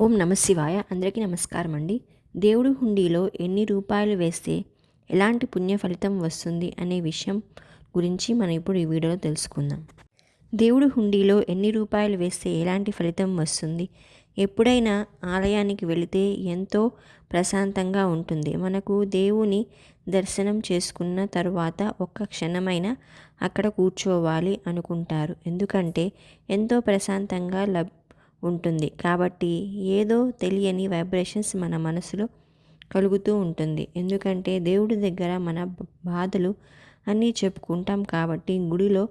ఓం నమ శివాయ. అందరికీ నమస్కారం అండి. దేవుడు హుండీలో ఎన్ని రూపాయలు వేస్తే ఎలాంటి పుణ్య ఫలితం వస్తుంది అనే విషయం గురించి మనం ఇప్పుడు ఈ వీడియోలో తెలుసుకుందాం. దేవుడు హుండీలో ఎన్ని రూపాయలు వేస్తే ఎలాంటి ఫలితం వస్తుంది ఎప్పుడైనా ఆలయానికి వెళితే ఎంతో ప్రశాంతంగా ఉంటుంది. మనకు దేవుని దర్శనం చేసుకున్న తరువాత ఒక్క క్షణమైనా అక్కడ కూర్చోవాలి అనుకుంటారు. ఎందుకంటే ఎంతో ప్రశాంతంగా లబ్ ఉంటుంది. కాబట్టి ఏదో తెలియని వైబ్రేషన్స్ మన మనసులో కలుగుతూ ఉంటుంది. ఎందుకంటే దేవుడి దగ్గర మన బాధలు అన్నీ చెప్పుకుంటాం కాబట్టి గుడిలో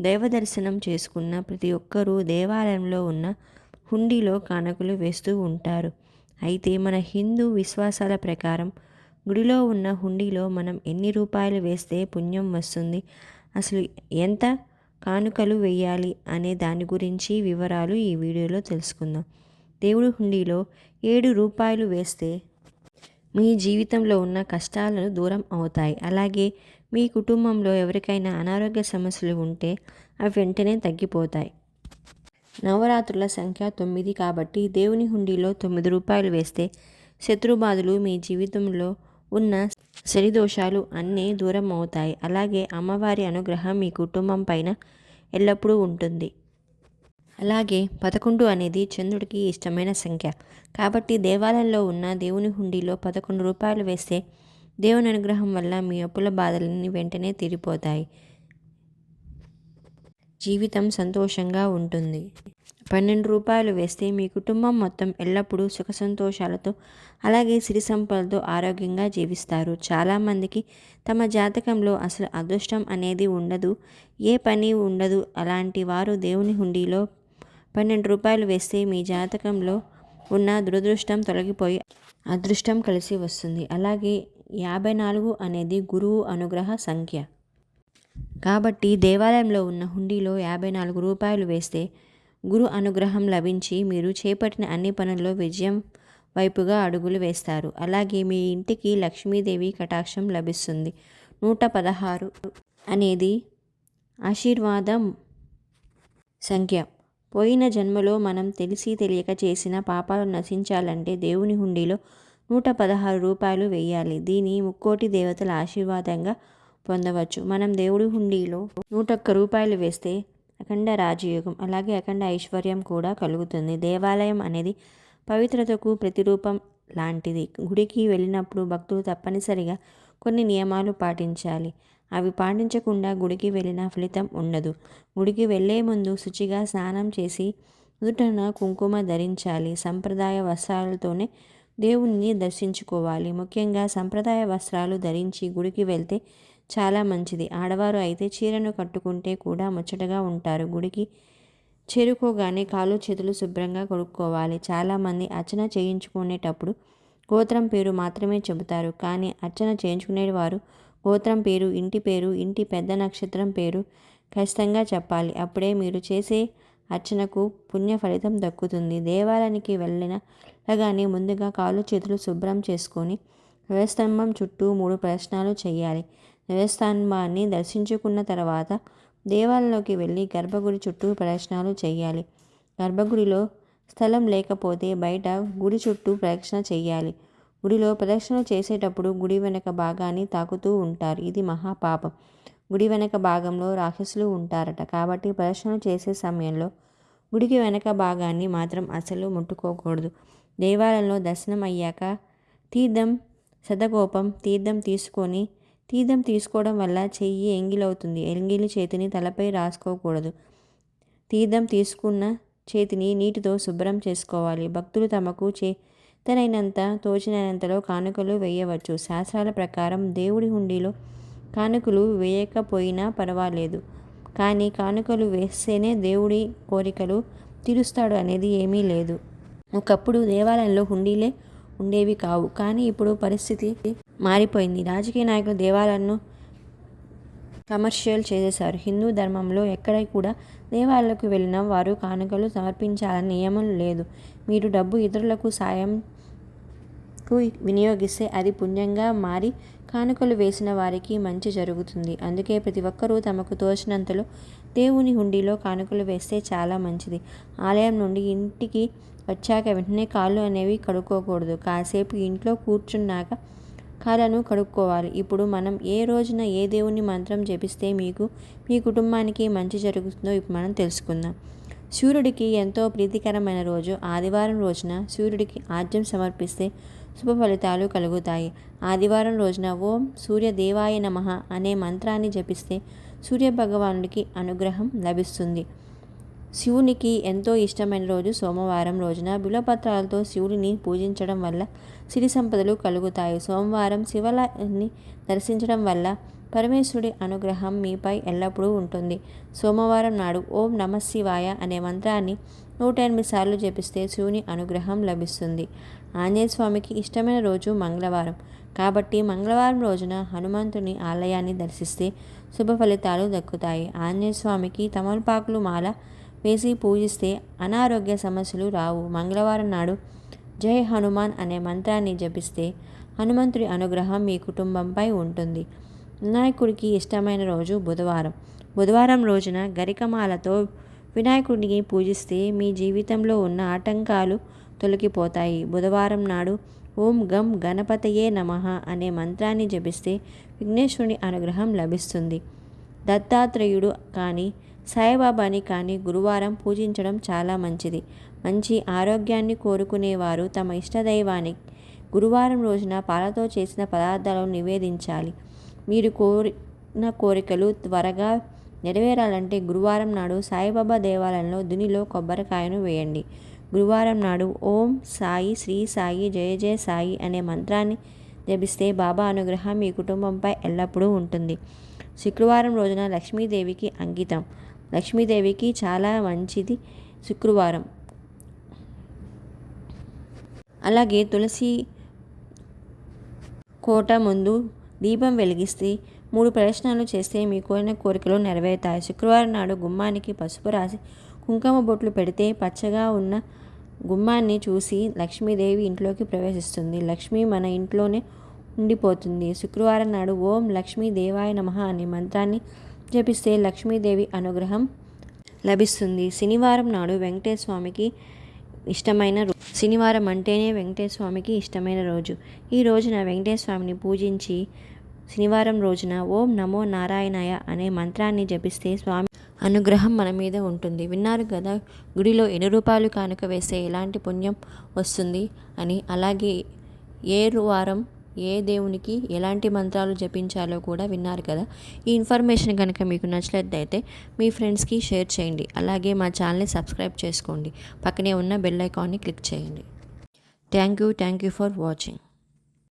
దైవ దర్శనం చేసుకున్న ప్రతి ఒక్కరూ దేవాలయంలో ఉన్న హుండీలో కానుకలు వేస్తూ ఉంటారు. అయితే మన హిందూ విశ్వాసాల ప్రకారం గుడిలో ఉన్న హుండీలో మనం ఎన్ని రూపాయలు వేస్తే పుణ్యం వస్తుంది? అసలు ఎంత కానుకలు వేయాలి అనే దాని గురించి వివరాలు ఈ వీడియోలో తెలుసుకుందాం. దేవుడి హుండీలో ఏడు రూపాయలు వేస్తే మీ జీవితంలో ఉన్న కష్టాలను దూరం అవుతాయి. అలాగే మీ కుటుంబంలో ఎవరికైనా అనారోగ్య సమస్యలు ఉంటే అవి వెంటనే తగ్గిపోతాయి. నవరాత్రుల సంఖ్య తొమ్మిది కాబట్టి దేవుని హుండీలో తొమ్మిది రూపాయలు వేస్తే శత్రుబాధలు మీ జీవితంలో ఉన్న శరిదోషాలు అన్నీ దూరం అవుతాయి అలాగే అమ్మవారి అనుగ్రహం మీ కుటుంబం పైన ఎల్లప్పుడూ ఉంటుంది. అలాగే పదకొండు అనేది చంద్రుడికి ఇష్టమైన సంఖ్య. కాబట్టి దేవాలయంలో ఉన్న దేవుని హుండీలో పదకొండు రూపాయలు వేస్తే దేవుని అనుగ్రహం వల్ల మీ అప్పుల బాధలన్నీ వెంటనే తీరిపోతాయి. జీవితం సంతోషంగా ఉంటుంది. పన్నెండు రూపాయలు వేస్తే మీ కుటుంబం మొత్తం ఎల్లప్పుడూ సుఖ సంతోషాలతో అలాగే సిరి సంపదలతో ఆరోగ్యంగా జీవిస్తారు. చాలామందికి తమ జాతకంలో అసలు అదృష్టం అనేది ఉండదు. ఏ పని ఉండదు. అలాంటి వారు దేవుని హుండీలో పన్నెండు రూపాయలు వేస్తే మీ జాతకంలో ఉన్న దురదృష్టం తొలగిపోయి అదృష్టం కలిసి వస్తుంది. అలాగే యాభై నాలుగు అనేది గురువు అనుగ్రహ సంఖ్య. కాబట్టి దేవాలయంలో ఉన్న హుండీలో యాభై నాలుగు రూపాయలు వేస్తే గురు అనుగ్రహం లభించి మీరు చేపట్టిన అన్ని పనుల్లో విజయం వైపుగా అడుగులు వేస్తారు. అలాగే మీ ఇంటికి లక్ష్మీదేవి కటాక్షం లభిస్తుంది. నూట పదహారు అనేది ఆశీర్వాదం సంఖ్య. పోయిన జన్మలో మనం తెలిసి తెలియక చేసిన పాపాలు నశించాలంటే దేవుని హుండీలో నూట పదహారు రూపాయలు వేయాలి. దీని ముక్కోటి దేవతల ఆశీర్వాదంగా పొందవచ్చు. మనం దేవుడి హుండీలో నూట ఒక్క రూపాయలు వేస్తే అఖండ రాజయోగం అలాగే అఖండ ఐశ్వర్యం కూడా కలుగుతుంది. దేవాలయం అనేది పవిత్రతకు ప్రతిరూపం లాంటిది. గుడికి వెళ్ళినప్పుడు భక్తులు తప్పనిసరిగా కొన్ని నియమాలు పాటించాలి. అవి పాటించకుండా గుడికి వెళ్ళిన ఫలితం ఉండదు. గుడికి వెళ్ళే ముందు శుచిగా స్నానం చేసి నుదుటన కుంకుమ ధరించాలి. సంప్రదాయ వస్త్రాలతోనే దేవుణ్ణి దర్శించుకోవాలి. ముఖ్యంగా సంప్రదాయ వస్త్రాలు ధరించి గుడికి వెళ్తే చాలా మంచిది. ఆడవారు అయితే చీరను కట్టుకుంటే కూడా ముచ్చటగా ఉంటారు. గుడికి చేరుకోగానే కాలు చేతులు శుభ్రంగా కొడుక్కోవాలి. చాలామంది అర్చన చేయించుకునేటప్పుడు గోత్రం పేరు మాత్రమే చెబుతారు. కానీ అర్చన చేయించుకునేవారు గోత్రం పేరు ఇంటి పేరు ఇంటి పెద్ద నక్షత్రం పేరు ఖచ్చితంగా చెప్పాలి. అప్పుడే మీరు చేసే అర్చనకు పుణ్య ఫలితం దక్కుతుంది. దేవాలయానికి వెళ్ళిన లాగానే ముందుగా కాలు చేతులు శుభ్రం చేసుకొని వ్యవస్తంభం చుట్టూ మూడు ప్రశ్నలు చేయాలి. దేవస్థానాన్ని దర్శించుకున్న తర్వాత దేవాలయంలోకి వెళ్ళి గర్భగుడి చుట్టూ ప్రదక్షిణాలు చేయాలి. గర్భగుడిలో స్థలం లేకపోతే బయట గుడి చుట్టూ ప్రదక్షిణ చేయాలి. గుడిలో ప్రదక్షిణలు చేసేటప్పుడు గుడి వెనక భాగాన్ని తాకుతూ ఉంటారు. ఇది మహాపాపం. గుడి వెనక భాగంలో రాక్షసులు ఉంటారట. కాబట్టి ప్రదక్షిణలు చేసే సమయంలో గుడికి వెనక భాగాన్ని మాత్రం అసలు ముట్టుకోకూడదు. దేవాలయంలో దర్శనం అయ్యాక తీర్థం శతకోపం తీర్థం తీసుకొని తీర్థం తీసుకోవడం వల్ల చెయ్యి ఎంగిలవుతుంది. ఎంగిలి చేతిని తలపై రాసుకోకూడదు. తీర్థం తీసుకున్న చేతిని నీటితో శుభ్రం చేసుకోవాలి. భక్తులు తమకు చేతనైనంత తోచినంతలో కానుకలు వేయవచ్చు. శాస్త్రాల ప్రకారం దేవుడి హుండీలో కానుకలు వేయకపోయినా పర్వాలేదు. కానీ కానుకలు వేస్తేనే దేవుడి కోరికలు తీరుస్తాడు అనేది ఏమీ లేదు. ఒకప్పుడు దేవాలయంలో హుండీలే ఉండేవి కావు. కానీ ఇప్పుడు పరిస్థితి మారిపోయింది. రాజకీయ నాయకులు దేవాలయాలను కమర్షియల్ చేసేశారు. హిందూ ధర్మంలో ఎక్కడ కూడా దేవాలయాలకు వెళ్ళిన వారు కానుకలు సమర్పించాలని నియమం లేదు. మీరు డబ్బు ఇతరులకు సాయం కు వినియోగిస్తే అది పుణ్యంగా మారి కానుకలు వేసిన వారికి మంచి జరుగుతుంది. అందుకే ప్రతి ఒక్కరూ తమకు తోచినంతలో దేవుని హుండీలో కానుకలు వేస్తే చాలా మంచిది. ఆలయం నుండి ఇంటికి వచ్చాక వెంటనే కాళ్ళు అనేవి కడుక్కోకూడదు. కాసేపు ఇంట్లో కూర్చున్నాక కాళ్ళను కడుక్కోవాలి. ఇప్పుడు మనం ఏ రోజున ఏ దేవుని మంత్రం జపిస్తే మీకు మీ కుటుంబానికి మంచి జరుగుతుందో ఇప్పుడు మనం తెలుసుకుందాం. సూర్యుడికి ఎంతో ప్రీతికరమైన రోజు. ఆదివారం రోజున సూర్యుడికి ఆజ్యం సమర్పిస్తే శుభ ఫలితాలు కలుగుతాయి. ఆదివారం రోజున ఓం సూర్యదేవాయ నమ అనే మంత్రాన్ని జపిస్తే సూర్య భగవానుడికి అనుగ్రహం లభిస్తుంది. శివునికి ఎంతో ఇష్టమైన రోజు సోమవారం రోజున బిలపత్రాలతో శివుడిని పూజించడం వల్ల సిరి సంపదలు కలుగుతాయి. సోమవారం శివలాన్ని దర్శించడం వల్ల పరమేశ్వరుడి అనుగ్రహం మీపై ఎల్లప్పుడూ ఉంటుంది. సోమవారం నాడు ఓం నమ శివాయ అనే మంత్రాన్ని నూట ఎనిమిది సార్లు జపిస్తే శివుని అనుగ్రహం లభిస్తుంది. ఆంజనేయ స్వామికి ఇష్టమైన రోజు మంగళవారం. కాబట్టి మంగళవారం రోజున హనుమంతుని ఆలయాన్ని దర్శిస్తే శుభ ఫలితాలు దక్కుతాయి. ఆంజనేయ స్వామికి తమలపాకులు మాల వేసి పూజిస్తే అనారోగ్య సమస్యలు రావు. మంగళవారం నాడు జై హనుమాన్ అనే మంత్రాన్ని జపిస్తే హనుమంతుడి అనుగ్రహం మీ కుటుంబంపై ఉంటుంది. వినాయకుడికి ఇష్టమైన రోజు బుధవారం. బుధవారం రోజున గరికమాలతో వినాయకుడిని పూజిస్తే మీ జీవితంలో ఉన్న ఆటంకాలు తొలగిపోతాయి. బుధవారం నాడు ఓం గం గణపతయే నమ అనే మంత్రాన్ని జపిస్తే విఘ్నేశ్వరుని అనుగ్రహం లభిస్తుంది. దత్తాత్రేయుడు కానీ సాయిబాబాని కానీ గురువారం పూజించడం చాలా మంచిది. మంచి ఆరోగ్యాన్ని కోరుకునేవారు తమ ఇష్టదైవాన్ని. గురువారం రోజున పాలతో చేసిన పదార్థాలను నివేదించాలి. మీరు కోరిన కోరికలు త్వరగా నెరవేరాలంటే గురువారం నాడు సాయిబాబా దేవాలయంలో దునిలో కొబ్బరికాయను వేయండి. గురువారం నాడు ఓం సాయి శ్రీ సాయి జయ జయ సాయి అనే మంత్రాన్ని జపిస్తే బాబా అనుగ్రహం మీ కుటుంబంపై ఎల్లప్పుడూ ఉంటుంది. శుక్రవారం రోజున లక్ష్మీదేవికి అంకితం. లక్ష్మీదేవికి చాలా మంచిది శుక్రవారం. అలాగే తులసి కోట ముందు దీపం వెలిగిస్తే మూడు ప్రదర్శనలు చేస్తే మీ కోరిన కోరికలు నెరవేరుతాయి. శుక్రవారం నాడు గుమ్మానికి పసుపు రాసి కుంకుమ బొట్లు పెడితే పచ్చగా ఉన్న గుమ్మాన్ని చూసి లక్ష్మీదేవి ఇంట్లోకి ప్రవేశిస్తుంది. లక్ష్మి మన ఇంట్లోనే ఉండిపోతుంది. శుక్రవారం నాడు ఓం లక్ష్మీ దేవాయ నమ అనే మంత్రాన్ని జపిస్తే లక్ష్మీదేవి అనుగ్రహం లభిస్తుంది. శనివారం నాడు వెంకటేశ్వర స్వామికి ఇష్టమైన శనివారం అంటేనే వెంకటేశ్వర స్వామికి ఇష్టమైన రోజు. ఈ రోజున వెంకటేశ్వర స్వామిని పూజించి శనివారం రోజున ఓం నమో నారాయణాయ అనే మంత్రాన్ని జపిస్తే స్వామి అనుగ్రహం మన మీద ఉంటుంది. విన్నారు కదా గుడిలో ఎన్ని రూపాయలు కానుక వేస్తే ఎలాంటి పుణ్యం వస్తుంది అని. అలాగే ఏ వారం ఏ దేవునికి ఎలాంటి మంత్రాలు జపించాలో కూడా విన్నారు కదా. ఈ ఇన్ఫర్మేషన్ కనుక మీకు నచ్చినట్లయితే మీ ఫ్రెండ్స్కి షేర్ చేయండి. అలాగే మా ఛానల్ని సబ్స్క్రైబ్ చేసుకోండి. పక్కనే ఉన్న బెల్ ఐకాన్ని క్లిక్ చేయండి. Thank you thank you for watching.